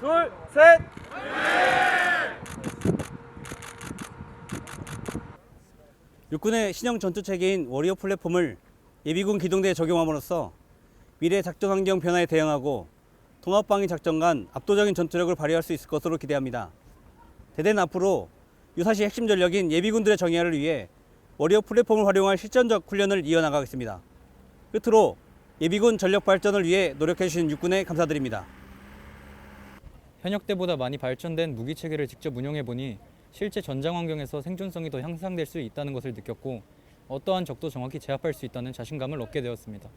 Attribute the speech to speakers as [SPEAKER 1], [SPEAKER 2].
[SPEAKER 1] 둘, 셋. 육군의 신형 전투 체계인 워리어 플랫폼을 예비군 기동대에 적용함으로써 미래 작전 환경 변화에 대응하고 통합방위 작전 간 압도적인 전투력을 발휘할 수 있을 것으로 기대합니다. 대대는 앞으로 유사시 핵심 전력인 예비군들의 정예화를 위해 워리어 플랫폼을 활용한 실전적 훈련을 이어나가겠습니다. 끝으로 예비군 전력 발전을 위해 노력해주신 육군에 감사드립니다.
[SPEAKER 2] 현역 때보다 많이 발전된 무기 체계를 직접 운용해 보니 실제 전장 환경에서 생존성이 더 향상될 수 있다는 것을 느꼈고 어떠한 적도 정확히 제압할 수 있다는 자신감을 얻게 되었습니다.